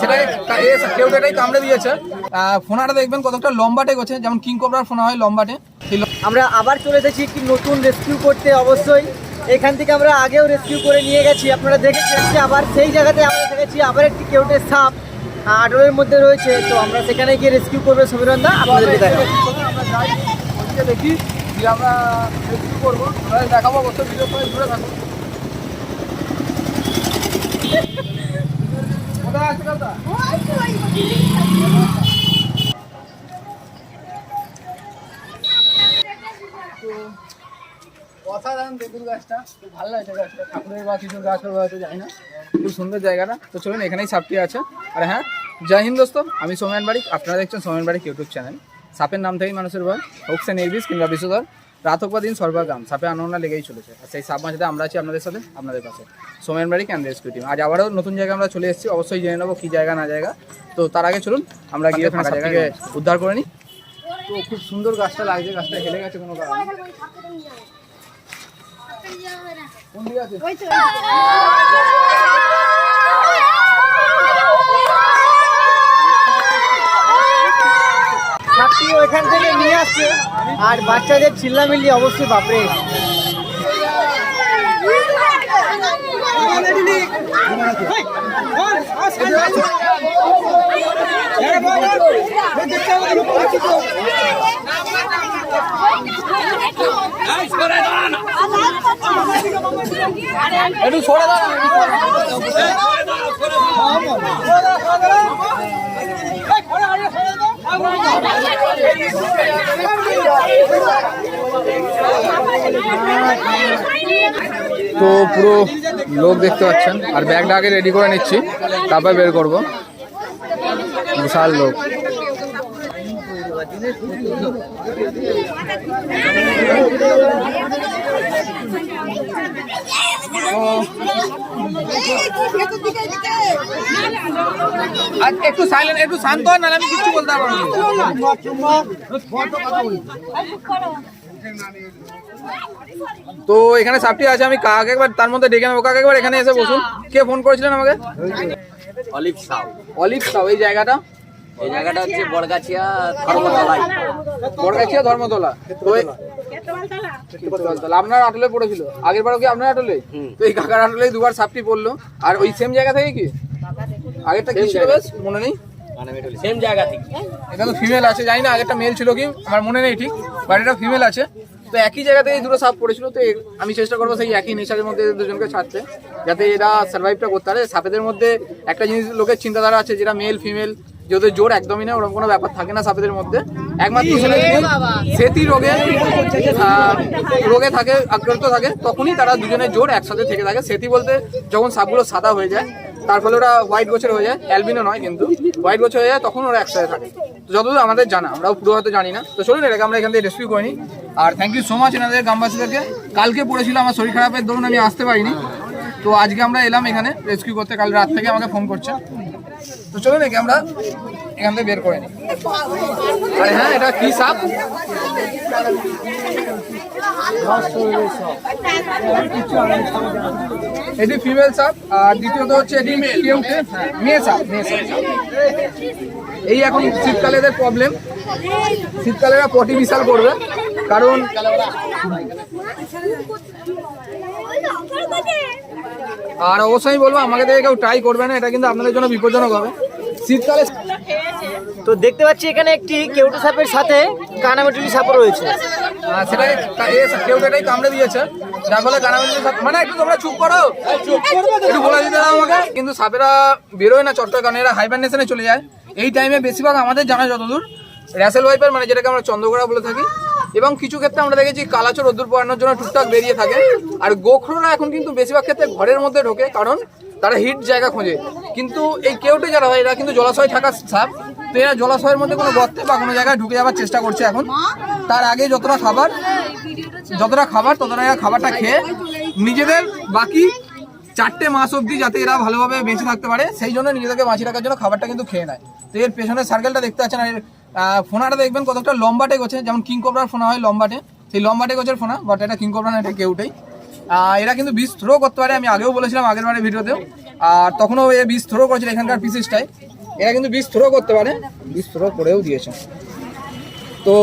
সেটাই কেউ এটাই কামড়ে দিয়েছে। ফোনাটা দেখবেন কতটা লম্বাটে গেছে যেমন কিং কোবরার ফোনা হয় লম্বাটে আমরা আবার চলে এসেছি একটি নতুন রেস্কিউ করতে অবশ্যই। এখান থেকে আমরা আগেও রেস্কিউ করে নিয়ে গেছি আপনারা দেখেছেন যে আবার সেই জায়গাতে আমরা দেখেছি আবার একটি কেউটের সাপ আটলের মধ্যে রয়েছে। তো আমরা সেখানে গিয়ে রেস্কিউ করব আপনাদেরকে দেখাবো আমরা যাই ওদিকে দেখি আমরা রেস্কিউ করব। দেখাবো অবশ্যই ভিডিও করে জুড়ে থাকুন। অসাধারণ তেঁতুল গাছটা খুব ভালো লাগছে গাছটা ঠাকুরের বা কিছুর গাছ হয়তো জানি খুব সুন্দর জায়গাটা। তো চলুন, এখানেই সাপটি আছে। আর হ্যাঁ জয় হিন্দ দোস্ত আমি সোমেন বাড়ি আপনারা দেখছেন সোমেন বাড়ি ইউটিউব চ্যানেল। সাপের নাম থেকেই মানুষের ভয়। হোক সে নির্বিষ কিংবা বিষধর রাত হোক বা দিন সর্বাগ্রাম সাপে আনন্দা লেগেই চলেছে। আর সেই সাপ মাঝে আমরা আছি আপনাদের সাথে আপনাদের পাশে। সোমেন বাড়ি ক্যান রেস্কিউ টিম আজ আবারও নতুন জায়গায় আমরা চলে এসেছি। অবশ্যই জেনে নেব কী জায়গা না জায়গা। তো তার আগে চলুন আমরা গিয়ে ওখানে জায়গাকে উদ্ধার করে নিই। তো খুব সুন্দর গাছটা লাগছে গাছটা হেলে গেছে কোনো কারণে। কোন দিকে আছে? সাপটি ওইখান থেকে নিয়ে আসছে। আর বাচ্চাদের চিল্লামিল্লি অবশ্যই বাপরে। একটু সরে দাঁড়ান। তো পুরো লোক দেখতে পাচ্ছেন। আর ব্যাগটা আগে রেডি করে নিচ্ছি, তারপর বের করব। বিশাল লোক। আর একটু সাইলেন্ট একটু শান্ত হন নাহলে আমি কিছু বলতে পারব না। তো এখানে সাপটি আছে আমি কাকে একবার তার মধ্যে ডেকে নেব। কাকে একবার এখানে এসে বসুন। কে ফোন করেছিলেন আমাকে? অলিভ সাউ। অলিভ সাউ এই জায়গাটা? এই জায়গাটা হচ্ছে বড়গাছিয়া। ধর্মতলায় বড়গাছিয়া ধর্মতলা। তো আপনার আটলে পড়েছিল। আগের বারও কি আপনার আটলে? তো এই কাকার দুবার সাপটি পড়ল। আর ওই সেম জায়গা থেকে কি? আগেরটা কি ছিল বেশ? মনে নেই? সেম জায়গা থেকে। এটা তো ফিমেল আছে জানি না আগেরটা মেল ছিল কি? আমার মনে নেই ঠিক বাট এটা ফিমেল আছে। তো একই জায়গা থেকে দুটো সাপ পড়েছিল তো আমি চেষ্টা করব সেই একই নেচারের মধ্যে দুজনকে ছাড়তে যাতে এরা সার্ভাইভটা করতে পারে। সাপেদের মধ্যে একটা জিনিস লোকের চিন্তাধারা আছে যেটা মেল ফিমেল যে ওদের জোর একদমই না ওরকম কোনো ব্যাপার থাকে না সাপেদের মধ্যে। একমাত্র ছেলে সেতি রোগে রোগে থাকে আক্রান্ত থাকে তখনই তারা দুজনের জোর একসাথে থেকে থাকে। সেতি বলতে যখন সাপগুলো সাদা হয়ে যায় তার ফলে ওরা হোয়াইট গোছের হয়ে যায় অ্যালবিনো নয় কিন্তু হোয়াইট গোছের হয়ে যায় তখন ওরা একসাথে থাকে। যতদূর আমাদের জানা আমরাও পুরো হয়তো জানি না। তো চলুন এটাকে আমরা এখান থেকে রেস্কিউ করিনি আর থ্যাংক ইউ সো মাচ এনাদের গ্রামবাসীদেরকে। কালকে পড়েছিল আমার শরীর খারাপের দরুন আমি আসতে পারিনি। তো আজকে আমরা এলাম এখানে রেস্কিউ করতে। কাল রাত থেকে আমাকে ফোন করছে। তো চলুন একে আমরা এখান থেকে বের করে নিই। আরে হ্যাঁ এটা কি সাপ? এটি ফিমেল সাপ, আর দ্বিতীয়ত হচ্ছে এটি মেয়ে সাপ মেয়ে সাপ। এই এখন শীতকালে এদের প্রবলেম শীতকালে এরা পটি বিশাল করবে, কারণ আর অবশ্যই আমি বলব আমাকে দেখে কেউ ট্রাই করবে না এটা কিন্তু আপনাদের জন্য বিপজ্জনক হবে। শীতকালে তো দেখতে পাচ্ছি এখানে একটি কেউটে সাপের সাথে কানামেটুলি সাপও রয়েছে। কামড়ে দিয়েছে। যার ফলে সাপ মানে একটু তোমরা চুপ করো। একটু বলে দিতে দাও আমাকে। কিন্তু সাপেরা বেরোয় না কারণ এরা হাইবারনেশনে চলে যায়। এই টাইমে বেশিরভাগ আমাদের জানা যতদূর। র্যাসেল ওয়াইপার মানে যেটাকে আমরা চন্দ্রকোড়া বলে থাকি। এবং কিছু ক্ষেত্রে আমরা দেখেছি কালাচর রোদ্দুর পড়ানোর জন্য টুকটাক বেরিয়ে থাকে। আর গোখরোরা এখন কিন্তু বেশিরভাগ ক্ষেত্রে ঘরের মধ্যে ঢোকে কারণ তারা হিট জায়গা খোঁজে। কিন্তু এই কেউটে যারা হয়, এরা কিন্তু জলাশয় থাকা সাপ। তো এরা জলাশয়ের মধ্যে কোনো গর্তে বা কোনো জায়গায় ঢুকে যাওয়ার চেষ্টা করছে এখন। তার আগে যতটা খাবার যতটা খাবার, ততটা এরা খাবারটা খেয়ে নিজেদের বাকি চারটে মাস অবধি যাতে এরা ভালোভাবে বেঁচে থাকতে পারে, সেই জন্য নিজেদেরকে বাঁচিয়ে রাখার জন্য খাবারটা কিন্তু খেয়ে নেয়। তো এর পেছনের সার্কেলটা দেখতে পাচ্ছেন, আর এর ফোনাটা দেখবেন কতটা লম্বাটে গোছে, যেমন কিং কোবরার ফোনা হয় লম্বাটে। সেই লম্বাটে গোছের ফোনা বাট এটা কিং কোবরা না এটা কেউটাই এরা কিন্তু বিষ থ্রো করতে পারে, আমি আগেও বলেছিলাম আগের বারের ভিডিওতেও। আর তখনও এ বীজ থ্রো করেছিল এখানকার পিসিসটাই এরা কিন্তু বীজ থ্রো করতে পারে বীজ থ্রো করেও দিয়েছে। তো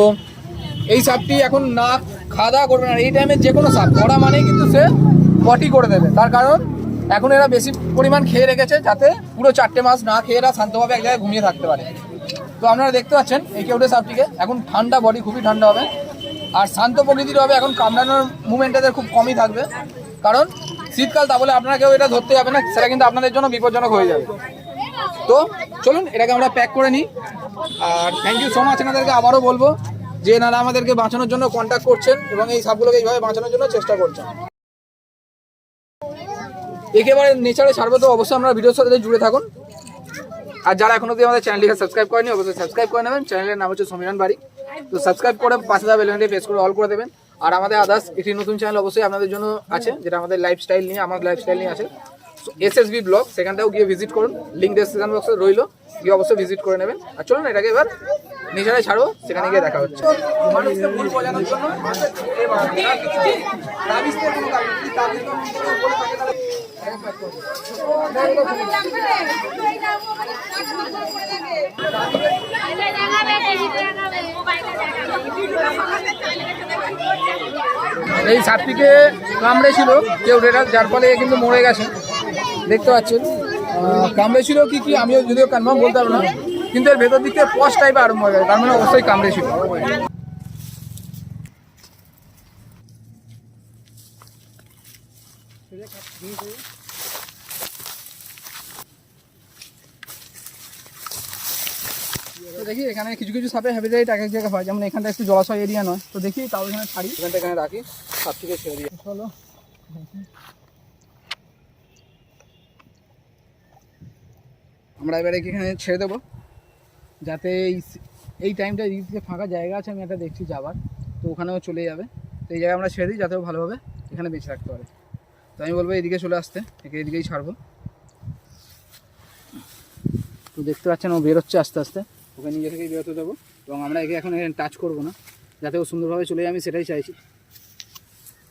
এই সাপটি এখন না খাওয়া দাওয়া করবে না এই টাইমে যে কোনো সাপ, করা মানেই কিন্তু সে পটি করে দেবে। তার কারণ, এখন এরা বেশি পরিমাণ খেয়ে রেখেছে যাতে পুরো চারটে মাস না খেয়ে এরা শান্তভাবে এক জায়গায় ঘুমিয়ে থাকতে পারে। তো আপনারা দেখতে পাচ্ছেন এই কেউটে সাপটিকে। এখন ঠান্ডা বডি খুবই ঠান্ডা হবে। আর শান্ত প্রকৃতির হবে, এখন কামড়ানোর মুভমেন্ট এদের খুব কমই থাকবে। কারণ শীতকাল তা বলে আপনারা কেউ এটা ধরতে যাবে না, সেটা কিন্তু আপনাদের জন্য বিপজ্জনক হয়ে যাবে। তো চলুন, এটাকে আমরা প্যাক করে নিই। আর থ্যাংক ইউ সো মাচ এনাদেরকে, আবারও বলব যে এনারা আমাদেরকে বাঁচানোর জন্য কন্ট্যাক্ট করছেন এবং এই সাপগুলোকে এইভাবে বাঁচানোর জন্য চেষ্টা করছেন। একেবারে নেচারে ছাড়বো তো অবশ্যই আমরা ভিডিওর সাথে জুড়ে থাকুন। আর যারা এখনও অব্দি আমাদের চ্যানেলটিকে সাবস্ক্রাইব করেনি, অবশ্যই সাবস্ক্রাইব করে নেবেন। চ্যানেলের নাম হচ্ছে সমীরণ বাড়ি। তো সাবস্ক্রাইব করে পাশে দেওয়া বেলনটি প্রেস করে অল করে দেবেন। আর আমাদের আদার্স একটি নতুন চ্যানেল অবশ্যই আপনাদের জন্য আছে, যেটা আমাদের লাইফস্টাইল নিয়ে, আমার লাইফস্টাইল নিয়ে আছে। এস এস বি ব্লগ সেখানটাও গিয়ে ভিজিট করুন। লিঙ্ক ডেসক্রিপশন বক্সে রইল, গিয়ে অবশ্যই ভিজিট করে নেবেন। আর চলুন, এটাকে এবার নিজেরাই ছাড়ো, সেখানে গিয়ে দেখা হচ্ছে। মানুষকে ভুল বোঝানোর জন্য এই সাপটিকে কামড়েছিল, কেউ রেডা, যার ফলে কিন্তু মরে গেছে। দেখতে পাচ্ছেন। কামড়েছিল কি কি, আমিও যদিও কনফার্ম বলতে পারব না। কিন্তু এর ভেতর দিক পস টাইপ আরম্ভ হয়ে গেছে। তার মানে অবশ্যই কামড়েছিল। তো দেখি, এখানে কিছু কিছু সাপের হ্যাবিটেট এক এক জায়গায় হয়। যেমন এখানটা একটু জলাশয় এরিয়া নয়। তো দেখি, তাও এখানে ছাড়ি। এখানটা এখানে রাখি সাপটিকে ছেড়ে দিয়ে চলো। আমরা এবারে এখানে ছেড়ে দেবো? যাতে এই এই টাইমটা দিকে ফাঁকা জায়গা আছে, আমি একটা দেখছি যাবার। তো ওখানেও চলে যাবে। তো এই জায়গায় আমরা ছেড়ে দিই, যাতে ভালোভাবে এখানে বেঁচে রাখতে পারে। তো আমি বলব এদিকে চলে আসতে, একে এদিকেই ছাড়বো। তো দেখতে পাচ্ছেন ও বেরোচ্ছে আস্তে আস্তে। ওকে নিজে থেকেই বেরোতে দেবো। এবং আমরা একে এখন টাচ করব না। যাতে ও সুন্দরভাবে চলে যায়, আমি সেটাই চাইছি।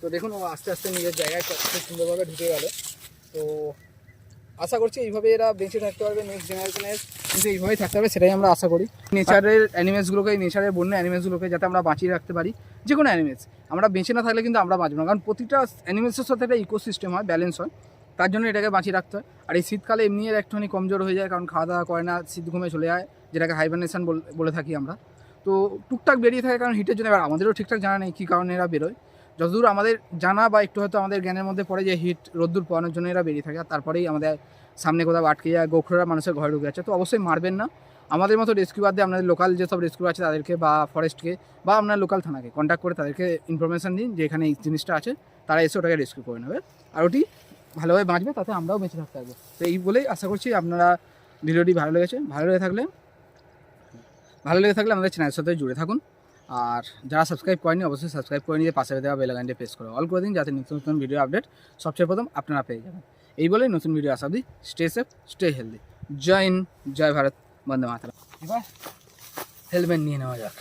তো দেখুন, ও আস্তে আস্তে নিজের জায়গায় খুব সুন্দরভাবে ঢুকে গেল। তো আশা করছি এইভাবে এরা বেঁচে থাকতে পারবে নেক্সট জেনারেশনের কিন্তু এইভাবেই থাকতে হবে সেটাই আমরা আশা করি। নেচারের অ্যানিমেলসগুলোকে নেচারের বন্য অ্যানিমেলসগুলোকে যাতে আমরা বাঁচিয়ে রাখতে পারি। যে কোনো অ্যানিমেলস আমরা বেঁচে না থাকলে কিন্তু আমরা বাঁচবো না। কারণ প্রতিটা অ্যানিমেলসের সাথে একটা ইকোসিস্টেম হয় ব্যালেন্স হয়। তার জন্য এটাকে বাঁচিয়ে রাখতে হয়। আর এই শীতকালে এমনি একটুখানি কমজোর হয়ে যায়, কারণ খাওয়া দাওয়া করে না, শীত ঘুমে চলে যায়। যেটাকে হাইবারনেশন বলে থাকি আমরা। তো টুকটাক বেরিয়ে থাকে কারণ হিটের জন্য। এবার আমাদেরও ঠিকঠাক জানা নেই কী কারণে এরা বেরোয়। যতদূর আমাদের জানা বা একটু হয়তো আমাদের জ্ঞানের মধ্যে পড়ে যে হিট রোদ্দুর পাওয়ানোর জন্য এরা বেরিয়ে থাকে। আর তারপরেই আমাদের সামনে কোথাও আটকে যায়, গোখরোরা মানুষের ঘরে ঢুকে যাচ্ছে। তো অবশ্যই মারবেন না। আমাদের মতো রেস্কিউ বাদ দিয়ে আপনাদের লোকাল যেসব রেস্কিউ আছে তাদেরকে বা ফরেস্টকে বা আপনার লোকাল থানাকে কন্ট্যাক্ট করে তাদেরকে ইনফরমেশান দিন যে এখানে এই জিনিসটা আছে। তারা এসে ওটাকে রেস্কিউ করে নেবে। আর ওটি ভালোভাবে বাঁচবে, তাতে আমরাও বেঁচে থাকতে পারব। তো এই বলেই আশা করছি আপনারা ভিডিওটি ভালো লেগেছে। ভালো লেগে থাকলে ভালো লেগে থাকলে আমাদের চ্যানেলের সাথে জুড়ে থাকুন। আর যারা সাবস্ক্রাইব করেনি অবশ্যই সাবস্ক্রাইব করে নিয়ে পাশে দেওয়া বেলাগানটি প্রেস করো অল করে দিন, যাতে নতুন নতুন ভিডিও আপডেট সবচেয়ে প্রথম আপনারা পেয়ে যাবেন। এই বলেই নতুন ভিডিও আসা দিই স্টে সেফ স্টে হেলদি জয় ইন জয় ভারত, বন্দে মাতারা এবার হেলমেট নিয়ে নেওয়া যাক।